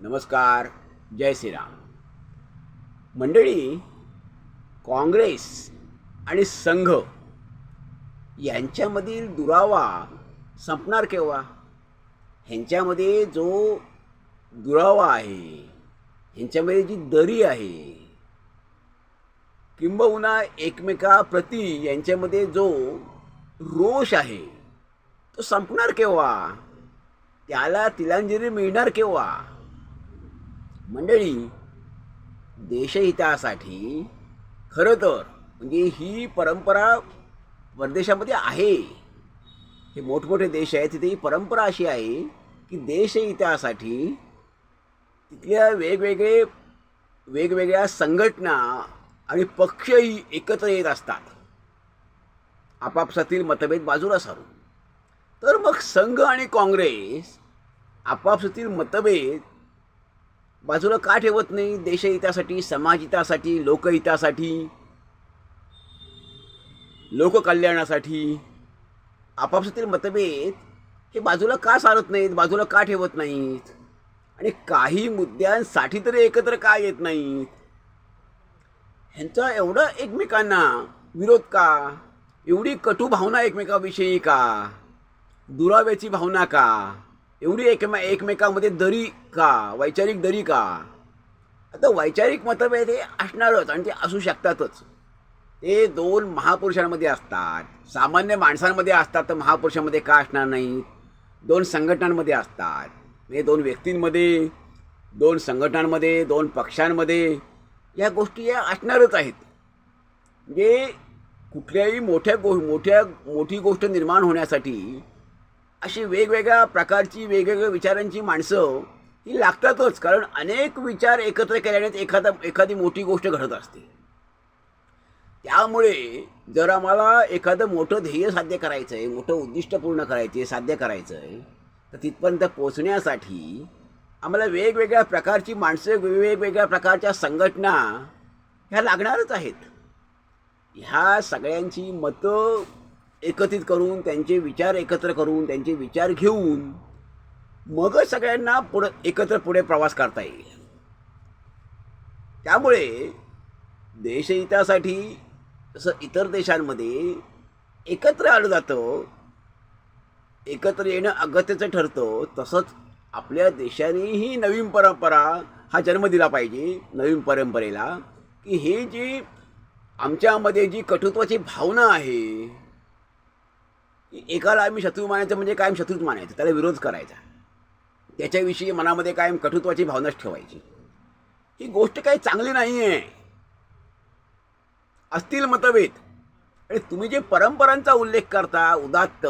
नमस्कार जय श्रीराम. मंडळी काँग्रेस आणि संघ यांच्यामधील दुरावा संपणार केव्हा? ह्यांच्यामध्ये जो दुरावा आहे ह्यांच्यामध्ये जी दरी आहे किंबहुना एकमेकाप्रती यांच्यामध्ये जो रोष आहे तो संपणार केव्हा? त्याला तिलांजली मिळणार केव्हा? मंडळी देशहितासाठी खरं तर म्हणजे ही परंपरा परदेशामध्ये आहे. हे मोठमोठे देश आहेत तिथे ही परंपरा अशी आहे की देशहितासाठी तिथल्या वेगवेगळे वेगवेगळ्या संघटना आणि पक्षही एकत्र येत असतात. आपापसातील मतभेद बाजूला सारून. तर मग संघ आणि काँग्रेस आपापसातील मतभेद बाजूला का ठेवत नाही? देशहितासाठी समाजहितासाठी लोकहितासाठी लोककल्याणासाठी आपापसातील मतभेद हे बाजूला का सारत नाहीत? बाजूला का ठेवत नाहीत? आणि काही मुद्द्यांसाठी तरी एकत्र का येत नाहीत? ह्यांचा एवढा एकमेकांना विरोध का? एवढी कटू भावना एकमेकाविषयी का? दुराव्याची भावना का? एवढी एकमे एकमेकामध्ये दरी का? वैचारिक दरी का? आता वैचारिक मतभेद हे असणारच आणि ते असू शकतातच. ते दोन महापुरुषांमध्ये असतात. सामान्य माणसांमध्ये असतात तर महापुरुषांमध्ये का असणार नाही? दोन संघटनांमध्ये असतात. म्हणजे दोन व्यक्तींमध्ये दोन संघटनांमध्ये दोन पक्षांमध्ये या गोष्टी या असणारच आहेत. म्हणजे कुठल्याही मोठ्या गो मोठ्या मोठी गोष्ट निर्माण होण्यासाठी अशी वेगवेगळ्या प्रकारची वेगवेगळ्या विचारांची माणसं ही लागतातच. कारण अनेक विचार एकत्र केल्याने एखादा एखादी मोठी गोष्ट घडत असते. त्यामुळे जर आम्हाला एखादं मोठं ध्येय साध्य करायचं आहे मोठं उद्दिष्ट पूर्ण करायचे साध्य करायचं आहे तर तिथपर्यंत पोचण्यासाठी आम्हाला वेगवेगळ्या प्रकारची माणसं वेगवेगळ्या प्रकारच्या संघटना ह्या लागणारच आहेत. ह्या सगळ्यांची मतं एकत्रित करून त्यांचे विचार एकत्र करून त्यांचे विचार घेऊन मगच सगळ्यांना पुढं एकत्र पुढे प्रवास करता येईल. त्यामुळे देशहितासाठी जसं इतर देशांमध्ये एकत्र आलं जातं. एकत्र येणं अगत्याचं ठरतं. तसंच आपल्या देशानेही नवीन परंपरा हा जन्म दिला पाहिजे नवीन परंपरेला. की हे जी आमच्यामध्ये जी कटुत्वाची भावना आहे एकाला आम्ही शत्रू मानायचं म्हणजे कायम शत्रूच मानायचं त्याला विरोध करायचा. त्याच्याविषयी मनामध्ये कायम कटुत्वाची भावनाच ठेवायची. ही गोष्ट काही चांगली नाही आहे असतील मतभेद. आणि तुम्ही जे परंपरांचा उल्लेख करता उदात्त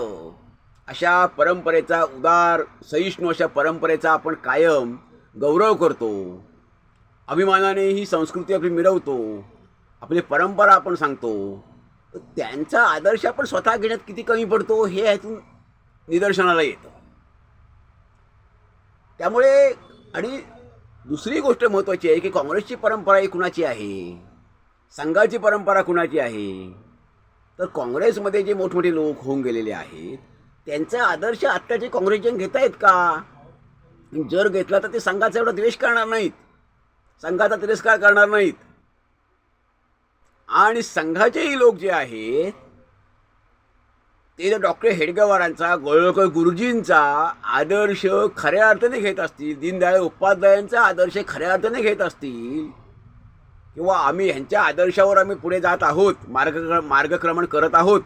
अशा परंपरेचा उदार सहिष्णू अशा परंपरेचा आपण कायम गौरव करतो. अभिमानाने ही संस्कृती आपली मिळवतो. आपली परंपरा आपण सांगतो. त्यांचा आदर्श आपण स्वतः घेण्यात किती कमी पडतो हे ह्यातून निदर्शनाला येतं. त्यामुळे आणि दुसरी गोष्ट महत्त्वाची आहे की काँग्रेसची परंपरा ही कुणाची आहे? संघाची परंपरा कुणाची आहे? तर काँग्रेसमध्ये जे मोठमोठे लोक होऊन गेलेले आहेत त्यांचा आदर्श आत्ताचे काँग्रेसजन घेत आहेत का? जर घेतला तर ते संघाचा एवढा द्वेष करणार नाहीत. संघाचा तिरस्कार करणार नाहीत. आणि संघाचेही लोक जे आहेत ते जर डॉक्टर हेडगेवारांचा गोळकर गुरुजींचा आदर्श खऱ्या अर्थाने घेत असतील दीनदयाळ उपाध्यायांचा आदर्श खऱ्या अर्थाने घेत असतील किंवा आम्ही ह्यांच्या आदर्शावर आम्ही पुढे जात आहोत मार्ग मार्गक्रमण करत आहोत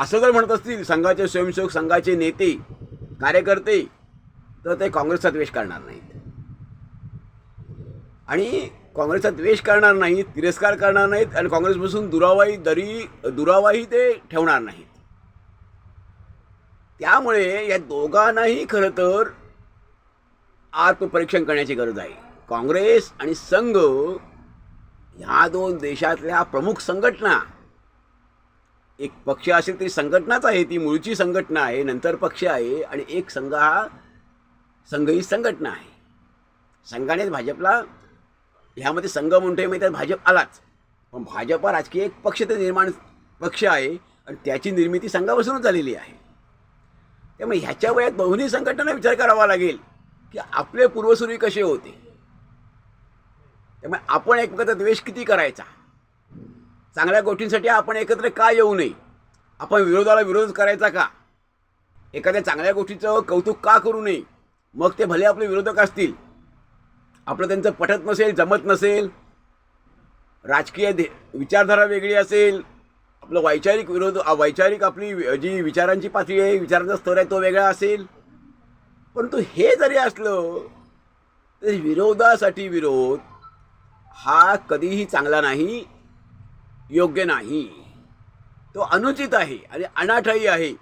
असं जर म्हणत असतील संघाचे स्वयंसेवक संघाचे नेते कार्यकर्ते तर ते काँग्रेसचा द्वेष करणार नाहीत. आणि काँग्रेसचा द्वेष करणार नाहीत तिरस्कार करणार नाहीत आणि काँग्रेसपासून दुरावाही दरी दुरावाही ते ठेवणार नाहीत. त्यामुळे या दोघांनाही खरं तर आत्मपरीक्षण करण्याची गरज आहे. काँग्रेस आणि संघ ह्या दोन देशातल्या प्रमुख संघटना एक पक्ष असेल तरी संघटनाच आहे ती मूळची संघटना आहे नंतर पक्ष आहे आणि एक संघ हा संघ ही संघटना आहे. संघानेच भाजपला ह्यामध्ये संघ म्हणतोय म्हणजे त्यात भाजप आलाच. पण भाजप हा राजकीय एक पक्ष ते निर्माण पक्ष आहे आणि त्याची निर्मिती संघापासूनच झालेली आहे. त्यामुळे ह्याच्या वयात दोन्ही संघटना विचार करावा लागेल की आपले पूर्वसुरी कसे होते? त्यामुळे आपण एकमेकाचा द्वेष किती करायचा? चांगल्या गोष्टींसाठी आपण एकत्र का येऊ नये? आपण विरोधाला विरोध करायचा का? एखाद्या चांगल्या गोष्टीचं कौतुक का करू नये? मग ते भले आपले विरोधक असतील आपलं त्यांचं पटत नसेल जमत नसेल राजकीय दे विचारधारा वेगळी असेल आपलं वैचारिक विरोध वैचारिक आपली जी विचारांची पातळी आहे विचारांचा स्तर आहे तो वेगळा असेल. परंतु हे जरी असलं तरी विरोधासाठी विरोध हा कधीही चांगला नाही योग्य नाही. तो अनुचित आहे आणि अनाठायी आहे.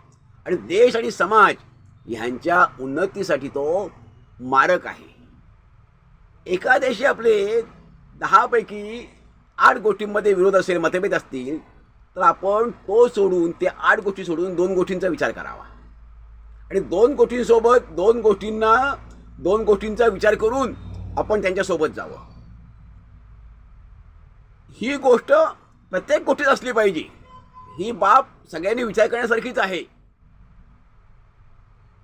आणि देश आणि समाज ह्यांच्या उन्नतीसाठी तो मारक आहे. एका देशी आपले दहापैकी आठ गोष्टींमध्ये विरोध असेल मतभेद असतील तर आपण तो सोडून ते आठ गोष्टी सोडून दोन गोष्टींचा विचार करावा. आणि दोन गोष्टींसोबत दोन गोष्टींना दोन गोष्टींचा विचार करून आपण त्यांच्यासोबत जावं. ही गोष्ट प्रत्येक गोष्टीत असली पाहिजे. ही बाब सगळ्यांनी विचार करण्यासारखीच आहे.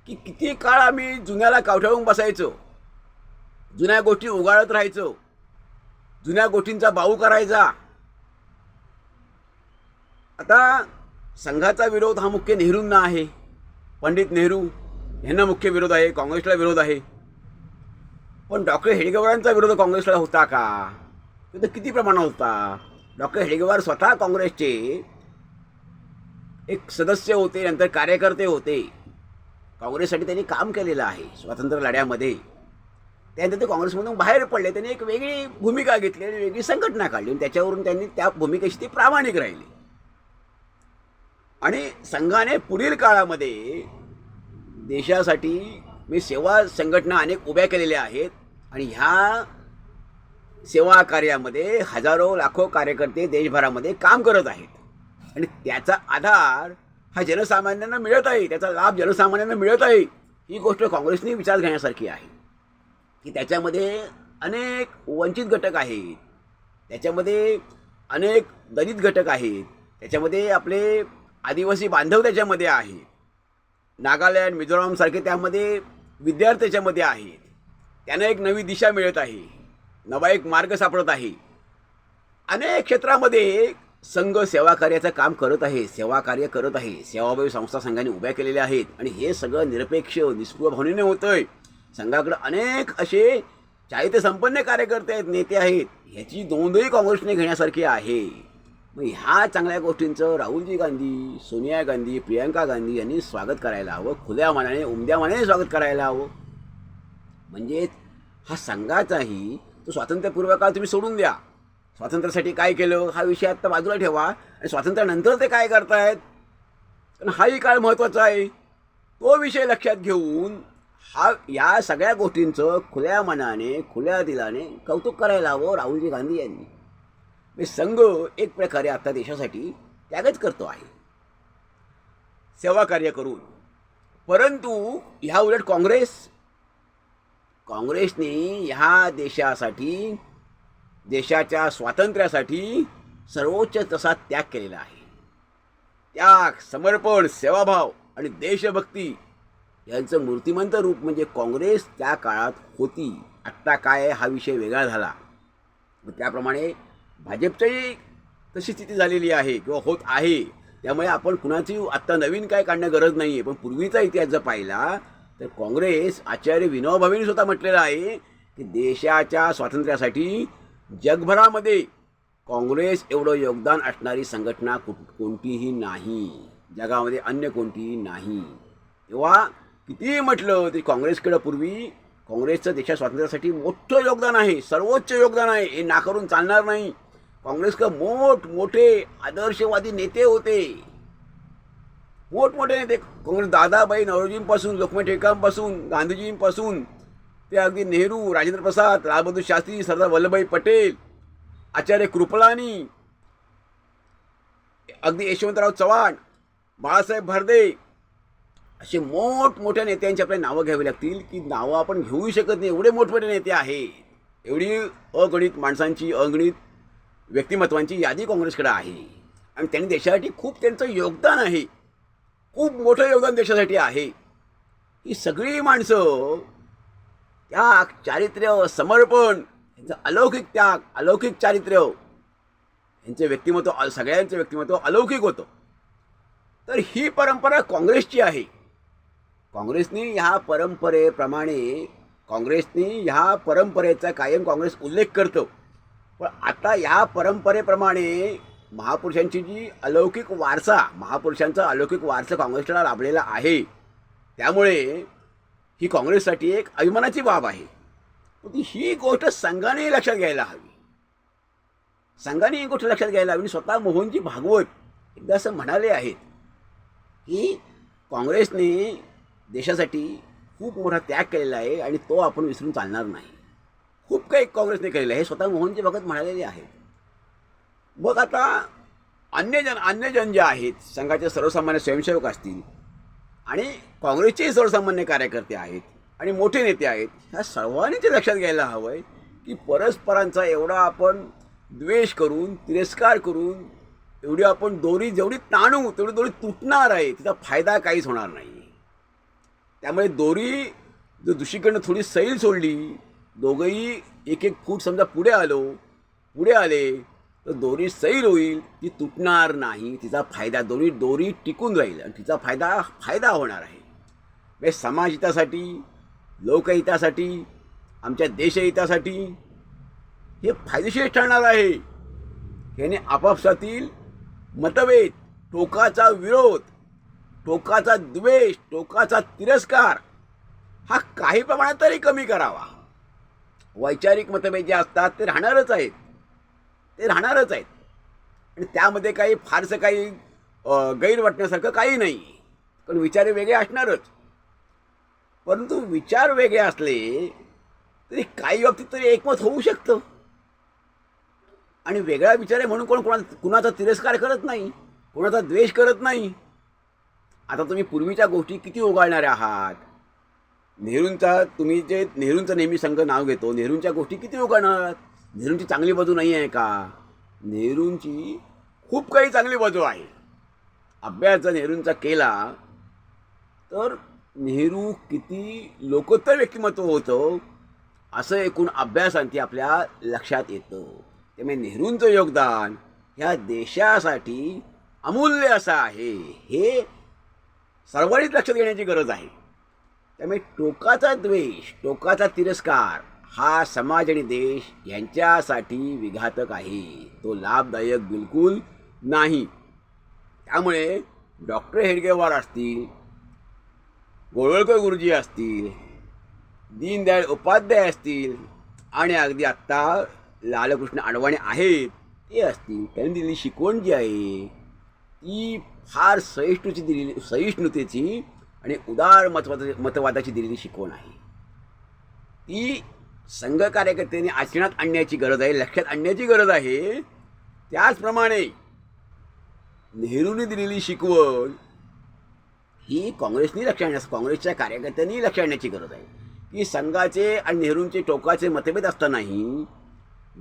की किती काळ आम्ही जुन्याला कावठाळून बसायचो? जुन्या गोष्टी उगाळत राहायचो. जुन्या गोष्टींचा बाऊ करायचा. आता संघाचा विरोध हा मुख्य नेहरूंना आहे. पंडित नेहरू यांना मुख्य विरोध आहे काँग्रेसला विरोध आहे. पण डॉक्टर हेडगेवारांचा विरोध काँग्रेसला होता का? तो तर किती प्रमाणात होता? डॉक्टर हेडगेवार स्वतः काँग्रेसचे एक सदस्य होते नंतर कार्यकर्ते होते. काँग्रेससाठी त्यांनी काम केलेलं आहे स्वातंत्र्य लढ्यामध्ये. त्यानंतर ते काँग्रेसमधून बाहेर पडले त्यांनी एक वेगळी भूमिका घेतली आणि वेगळी संघटना काढली आणि त्याच्यावरून त्यांनी त्या भूमिकेशी ते प्रामाणिक राहिली. आणि संघाने पुढील काळामध्ये देशासाठी मी सेवा संघटना अनेक उभ्या केलेल्या आहेत आणि ह्या सेवा कार्यामध्ये हजारो लाखो कार्यकर्ते देशभरामध्ये काम करत आहेत. आणि त्याचा आधार हा जनसामान्यांना मिळत आहे त्याचा लाभ जनसामान्यांना मिळत आहे ही गोष्ट काँग्रेसने विचार घेण्यासारखी आहे. की त्याच्यामध्ये अनेक वंचित घटक आहेत. त्याच्यामध्ये अनेक दलित घटक आहेत. त्याच्यामध्ये आपले आदिवासी बांधव त्याच्यामध्ये आहेत. नागालँड मिझोरामसारखे त्यामध्ये विद्यार्थी त्याच्यामध्ये आहेत. त्यांना एक नवी दिशा मिळत आहे. नवा एक मार्ग सापडत आहे. अनेक क्षेत्रामध्ये संघ सेवा कार्याचं काम करत आहे सेवा कार्य करत आहे. सेवाभावी संस्था संघाने उभ्या केलेल्या आहेत. आणि हे सगळं निरपेक्ष निष्क्रिय भावनेने होतंय. संघाकडे अनेक असे चारित्र्य संपन्न कार्यकर्ते आहेत नेते आहेत. ह्याची नोंदही काँग्रेसने घेण्यासारखी आहे. मग ह्या चांगल्या गोष्टींचं राहुलजी गांधी सोनिया गांधी प्रियंका गांधी यांनी स्वागत करायला हवं. खुल्या मनाने उमद्या मनाने स्वागत करायला हवं. म्हणजेच हा संघाचाही तो स्वातंत्र्यपूर्व काळ तुम्ही सोडून द्या. स्वातंत्र्यासाठी काय केलं हा विषय आत्ता बाजूला ठेवा आणि स्वातंत्र्यानंतर ते काय करतायत? कारण हाही काळ महत्त्वाचा आहे. तो विषय लक्षात घेऊन हा या सगळ्या गोष्टींचं खुल्या मनाने खुल्या दिलाने कौतुक करायला हवं राहुलजी गांधी यांनी. मी संघ एक प्रकारे आता देशासाठी त्यागच करतो आहे. सेवा कार्य करून. परंतु ह्या उलट काँग्रेस काँग्रेसने ह्या देशासाठी देशाच्या स्वातंत्र्यासाठी सर्वोच्च तसा त्याग केलेला आहे. त्याग समर्पण सेवाभाव आणि देशभक्ती यांचं मूर्तिमंत रूप म्हणजे काँग्रेस त्या काळात होती. आत्ता काय आहे हा विषय वेगळा झाला. त्याप्रमाणे भाजपचंही तशी स्थिती झालेली आहे किंवा होत आहे. त्यामुळे आपण कुणाची आत्ता नवीन काय काढणं गरज नाही आहे पण पूर्वीचा इतिहास जर पाहिला तर काँग्रेस आचार्य विनोबा भावेंनी स्वतः म्हटलेलं आहे की देशाच्या स्वातंत्र्यासाठी जगभरामध्ये काँग्रेस एवढं योगदान असणारी संघटना कु कोणतीही नाही. जगामध्ये अन्य कोणतीही नाही. तेव्हा कितीही म्हटलं तरी काँग्रेसकडं पूर्वी काँग्रेसचं देशा स्वातंत्र्यासाठी मोठं योगदान आहे सर्वोच्च योगदान आहे हे नाकारून चालणार नाही. काँग्रेसकडं मोठ मोठे आदर्शवादी नेते होते. मोठमोठे नेते काँग्रेस दादाबाई नवरोजींपासून लोकमान्य टिळकांपासून गांधीजींपासून ते अगदी नेहरू राजेंद्र प्रसाद लालबहादूर शास्त्री सरदार वल्लभभाई पटेल आचार्य कृपलानी अगदी यशवंतराव चव्हाण बाळासाहेब भरदे असे मोठमोठ्या नेत्यांची आपल्याला नावं घ्यावी लागतील की नावं आपण घेऊ शकत नाही. एवढे मोठमोठे नेते आहेत. एवढी अगणित माणसांची अगणित व्यक्तिमत्वांची यादी काँग्रेसकडे आहे. आणि त्यांनी देशासाठी खूप त्यांचं योगदान आहे. खूप मोठं योगदान देशासाठी आहे. ही सगळी माणसं त्याग चारित्र्य समर्पण यांचं अलौकिक त्याग अलौकिक चारित्र्य यांचे व्यक्तिमत्व सगळ्यांचं व्यक्तिमत्व अलौकिक होतं. तर ही परंपरा काँग्रेसची आहे. काँग्रेसने ह्या परंपरेप्रमाणे काँग्रेसने ह्या परंपरेचा कायम काँग्रेस उल्लेख करतो. पण आता ह्या परंपरेप्रमाणे महापुरुषांची जी अलौकिक वारसा महापुरुषांचा अलौकिक वारसा काँग्रेसला लाभलेला आहे त्यामुळे ही काँग्रेससाठी एक अभिमानाची बाब आहे. पण ती ही गोष्ट संघाने लक्षात घ्यायला हवी. संघाने ही गोष्ट लक्षात घ्यायला हवी स्वतः मोहनजी भागवत एकदा असं म्हणाले आहेत की काँग्रेसने देशासाठी खूप मोठा त्याग केलेला आहे आणि तो आपण विसरून चालणार नाही. खूप काही काँग्रेसने केलेलं आहे. हे स्वतः मोहनजी भगत म्हणालेले आहेत. मग आता अन्य जन अन्यजन जे आहेत संघाचे सर्वसामान्य स्वयंसेवक असतील आणि काँग्रेसचेही सर्वसामान्य कार्यकर्ते आहेत आणि मोठे नेते आहेत ह्या सर्वांनी ते लक्षात घ्यायला हवं आहे की परस्परांचा एवढा आपण द्वेष करून तिरस्कार करून एवढी आपण दोरी जेवढी ताणू तेवढी दोरी तुटणार आहे तिचा फायदा काहीच होणार नाही. त्यामुळे दोरी जर दुसरीकडनं थोडी सैल सोडली दोघंही एक एक फूट समजा पुढे आलो पुढे आले तर दोरी सैल होईल ती तुटणार नाही तिचा फायदा दोरी दोरी टिकून राहील आणि तिचा फायदा फायदा होणार आहे. म्हणजे समाजहितासाठी लोकहितासाठी आमच्या देशहितासाठी हे फायदेशीर ठरणार आहे. याने आपापसातील मतभेद टोकाचा विरोध टोकाचा द्वेष टोकाचा तिरस्कार हा काही प्रमाणात तरी कमी करावा. वैचारिक मतभेद जे असतात ते राहणारच आहेत. ते राहणारच आहेत. आणि त्यामध्ये काही फारसं काही गैर वाटण्यासारखं काही नाही. पण विचार वेगळे असणारच. परंतु विचार वेगळे असले तरी काही बाबतीत तरी एकमत होऊ शकतं. आणि वेगळा विचार आहे म्हणून कोण कोणा कुणाचा तिरस्कार करत नाही कोणाचा द्वेष करत नाही. आता तुम्ही पूर्वीच्या गोष्टी किती उगाळणारे आहात? नेहरूंचा तुम्ही जे नेहरूंचं नेहमी संघ नाव घेतो नेहरूंच्या गोष्टी किती उगाळणार आहात नेहरूंची चांगली बाजू नाही आहे का? नेहरूंची खूप काही चांगली बाजू आहे. अभ्यास जर नेहरूंचा केला तर नेहरू किती लोकोत्तर व्यक्तिमत्व होतं असं एकूण अभ्यासांती आपल्या लक्षात येतं. त्यामुळे नेहरूंचं योगदान ह्या देशासाठी अमूल्य असं आहे. हे सर्वांनीच लक्षात घेण्याची गरज आहे. त्यामुळे टोकाचा द्वेष टोकाचा तिरस्कार हा समाज आणि देश यांच्यासाठी विघातक आहे. तो लाभदायक बिलकुल नाही. त्यामुळे डॉक्टर हेडगेवार असतील गोळवळकर गुरुजी असतील दीनदयाळ उपाध्याय असतील आणि अगदी आत्ता लालकृष्ण अडवाणी आहेत ते असतील. त्यांनी दिलेली शिकवण जी आहे ती फार सहिष्णूची दिलेली सहिष्णुतेची आणि उदार मतवाद मतवादाची दिलेली शिकवण आहे. ती संघ कार्यकर्त्यांनी आचरणात आणण्याची गरज आहे लक्षात आणण्याची गरज आहे. त्याचप्रमाणे नेहरूंनी दिलेली शिकवण ही काँग्रेसनी लक्ष आणण्यास काँग्रेसच्या कार्यकर्त्यांनी लक्ष आणण्याची गरज आहे. की संघाचे आणि नेहरूंचे टोकाचे मतभेद असतानाही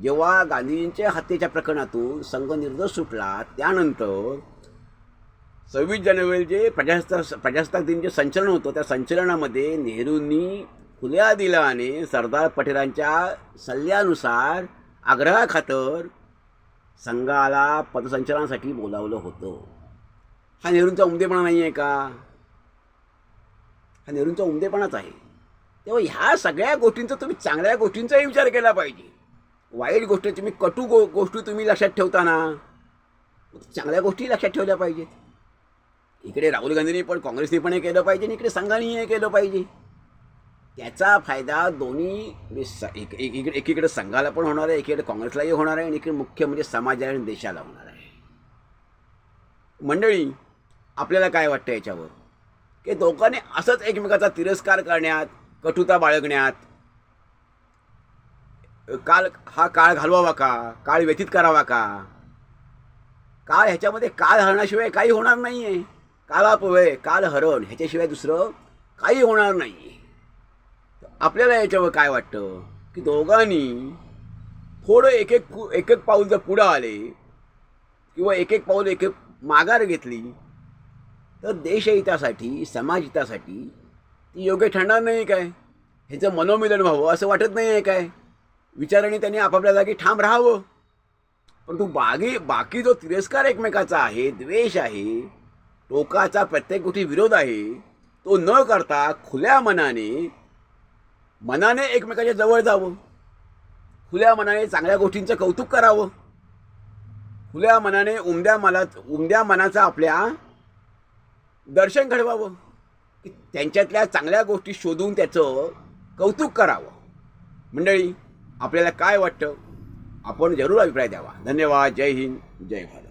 जेव्हा गांधीजींच्या हत्येच्या प्रकरणातून संघ निर्दोष सुटला त्यानंतर सव्वीस जानेवारी जे प्रजासत्ताक प्रजासत्ताक दिन जे संचलन होतं. त्या संचलनामध्ये नेहरूंनी खुल्या दिलाने सरदार पटेलांच्या सल्ल्यानुसार आग्रहाखातर संघाला पदसंचलनासाठी बोलावलं होतं. हा नेहरूंचा उमदेपणा नाही आहे का? हा नेहरूंचा उमदेपणाच आहे. तेव्हा ह्या सगळ्या गोष्टींचा तुम्ही चांगल्या गोष्टींचाही विचार केला पाहिजे. वाईट गोष्टी तुम्ही कटू गो गोष्टी तुम्ही लक्षात ठेवताना चांगल्या गोष्टी लक्षात ठेवल्या पाहिजेत. इकडे राहुल गांधींनी पण काँग्रेसने पण हे केलं पाहिजे आणि इकडे संघाने हे केलं पाहिजे. त्याचा फायदा दोन्ही इकडे एकीकडे संघाला पण होणार आहे एकीकडे काँग्रेसलाही होणार आहे आणि इकडे मुख्य म्हणजे समाजाला आणि देशाला होणार आहे. मंडळी आपल्याला काय वाटतं याच्यावर? की दोघांनी असंच एकमेकाचा तिरस्कार करण्यात कटुता बाळगण्यात काळ हा काळ घालवावा का? काळ व्यतीत करावा का? काळ ह्याच्यामध्ये काळ घालण्याशिवाय काही होणार नाही आहे कालापवय काल हरण ह्याच्याशिवाय दुसरं काही होणार नाही. आपल्याला याच्यावर काय वाटतं? की दोघांनी थोडं एक एक एक एक पाऊल जर पुढं आले किंवा एक एक पाऊल एक एक माघार घेतली तर देशहितासाठी समाजहितासाठी ती योग्य ठरणार नाही काय? ह्याचं मनोमिलन व्हावं असं वाटत नाही आहे काय? विचाराने त्यांनी आपापल्या जागी ठाम राहावं. परंतु बागी बाकी जो तिरस्कार एकमेकाचा आहे द्वेष आहे टोकाचा प्रत्येक गोष्टी विरोध आहे तो न करता खुल्या मनाने मनाने एकमेकाच्या जवळ जावं. खुल्या मनाने चांगल्या गोष्टींचं कौतुक करावं. खुल्या मनाने उमद्या मला उमद्या मनाचं आपल्या दर्शन घडवावं. की त्यांच्यातल्या चांगल्या गोष्टी शोधून त्याचं कौतुक करावं. मंडळी आपल्याला काय वाटतं? आपण जरूर अभिप्राय द्यावा. धन्यवाद. जय हिंद. जय भारत.